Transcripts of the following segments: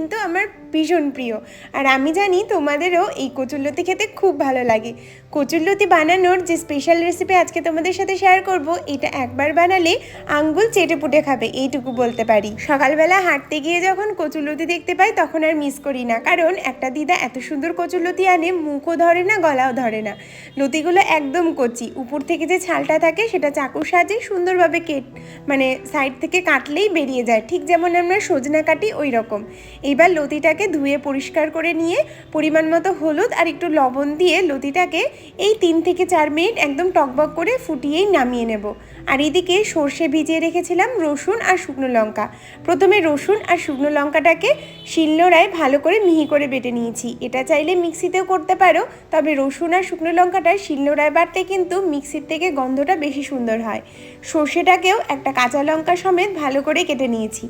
কিন্তু আমার ভীষণ প্রিয়। আর আমি জানি তোমাদেরও এই কচুল্লতি খেতে খুব ভালো লাগে। কচুরলতি বানানোর যে স্পেশাল রেসিপি আজকে তোমাদের সাথে শেয়ার করব, এটা একবার বানালে আঙ্গুল চেটে পুটে খাবে, এইটুকু বলতে পারি। সকালবেলা হাঁটতে গিয়ে যখন কচুরলতি দেখতে পাই, তখন আর মিস করি না। কারণ একটা দিদা এত সুন্দর কচুরলতি আনে, মুখও ধরে না, গলাও ধরে না। লতিগুলো একদম কচি। উপর থেকে যে ছালটা থাকে, সেটা চাকুর সাহায্যে সুন্দরভাবে কেট মানে সাইড থেকে কাটলেই বেরিয়ে যায়। ঠিক যেমন আমরা সজনা কাটি ওই রকম এইবার লতিটাকে ধুয়ে পরিষ্কার করে নিয়ে, পরিমাণ মতো হলুদ আর একটু লবণ দিয়ে লতিটাকে এই তিন থেকে চার মিনিট একদম টকবক করে ফুটিয়েই নামিয়ে নেব। আর এদিকে সর্ষে ভিজিয়ে রেখেছিলাম রসুন আর শুকনো লঙ্কা। প্রথমে রসুন আর শুকনো লঙ্কাটাকে শিলনোড়ায় ভালো করে মিহি করে বেটে নিয়েছি। এটা চাইলে মিক্সিতেও করতে পারো, তবে রসুন আর শুকনো লঙ্কাটা শিলনোড়ায় বাটতে কিন্তু মিক্সির থেকে গন্ধটা বেশি সুন্দর হয়। সর্ষেটাকেও একটা কাঁচা লঙ্কা সমেত ভালো করে কেটে নিয়েছি।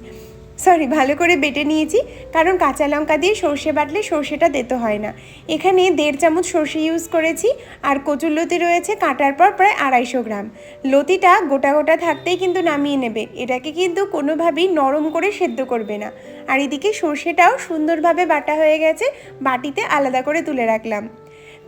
সরি ভালো করে বেটে নিয়েছি। কারণ কাঁচা লঙ্কা দিয়ে সর্ষে বাটলে সর্ষেটা দিতে হয় না। এখানে দেড় চামচ সর্ষে ইউজ করেছি, আর কচুর লতি রয়েছে কাটার পর প্রায় আড়াইশো গ্রাম। লতিটা গোটা গোটা থাকতেই কিন্তু নামিয়ে নেবে। এটাকে কিন্তু কোনোভাবেই নরম করে সেদ্ধ করবে না। আর এদিকে সর্ষেটাও সুন্দরভাবে বাটা হয়ে গেছে, বাটিতে আলাদা করে তুলে রাখলাম।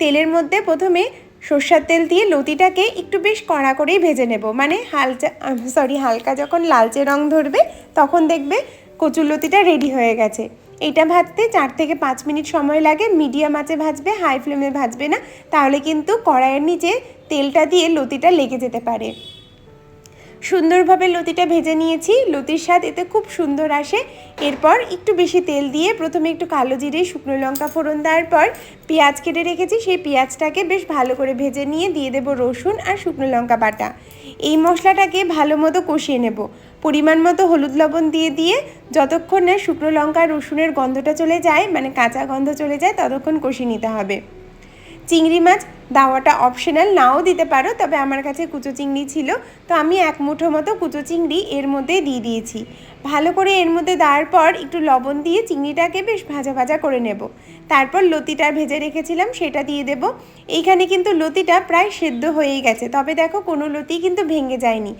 তেলের মধ্যে প্রথমে সর্ষার তেল দিয়ে লতিটাকে একটু বেশ কড়া করেই ভেজে নেব। মানে হালচা সরি হালকা যখন লালচে রং ধরবে, তখন দেখবে কচুর লতিটা রেডি হয়ে গেছে। এটা ভাজতে চার থেকে পাঁচ মিনিট সময় লাগে। মিডিয়াম আঁচে ভাজবে হাই ফ্লেমে ভাজবে না। তাহলে কিন্তু কড়াইয়ের নিচে তেলটা দিয়ে লতিটা লেগে যেতে পারে। সুন্দরভাবে লতিটা ভেজে নিয়েছি। লতির স্বাদ এতে খুব সুন্দর আসে। এরপর একটু বেশি তেল দিয়ে প্রথমে একটু কালো জিরে, শুকনো লঙ্কা ফোড়ন দেওয়ার পর পেঁয়াজ কেটে রেখেছি। সেই পেঁয়াজটাকে বেশ ভালো করে ভেজে নিয়ে দিয়ে দেবো রসুন আর শুকনো লঙ্কা বাটা। এই মশলাটাকে ভালো মতো কষিয়ে নেব। পরিমাণ মতো হলুদ লবণ দিয়ে দিয়ে যতক্ষণ না শুকনো লঙ্কা রসুনের গন্ধটা চলে যায় মানে কাঁচা গন্ধ চলে যায়, ততক্ষণ কষিয়ে নিতে হবে। চিংড়ি মাছ দাওয়াটা অপশনাল নাও দিতে পারো, তবে আমার কাছে কুচো চিংড়ি ছিল, তো আমি এক মুঠো মতো কুচো চিংড়ি এর মধ্যে দিয়ে দিয়েছি। ভালো করে এর মধ্যে দেওয়ার পর একটু লবণ দিয়ে চিংড়িটাকে বেশ ভাজা ভাজা করে নেব। তারপর লতিটা ভেজে রেখেছিলাম, সেটা দিয়ে দেব। এইখানে কিন্তু লতিটা প্রায় সেদ্ধ হয়েই গেছে, তবে দেখো কোনো লতি কিন্তু ভেঙে যায়নি।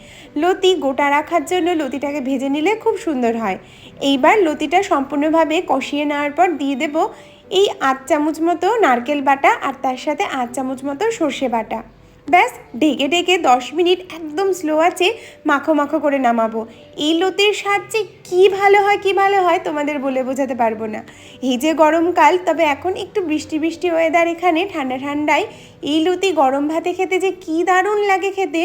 লতি গোটা রাখার জন্য লতিটাকে ভেজে নিলে খুব সুন্দর হয়। এইবার লতিটা সম্পূর্ণভাবে কষিয়ে নেওয়ার পর দিয়ে দেব এই আধ চামচ মতো নারকেল বাটা আর তার সাথে আধ চামচ মতো সর্ষে বাটা। ব্যাস, ঢেকে ঢেকে দশ মিনিট একদম স্লো আছে, মাখো মাখো করে নামাবো। এই লতির স্বাদ যে কী ভালো হয়, কী ভালো হয় তোমাদের বলে বোঝাতে পারব না। এই যে গরমকাল তবে এখন একটু বৃষ্টি বৃষ্টি ওয়েদার এখানে, ঠান্ডা ঠান্ডায়। এই লতি গরম ভাতে খেতে যে কী দারুণ লাগে খেতে।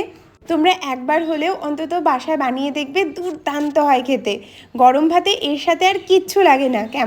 তোমরা একবার হলেও অন্তত বাসায় বানিয়ে দেখবে, দুর্দান্ত হয় খেতে। গরম ভাতে এর সাথে আর কিচ্ছু লাগে না, কেমন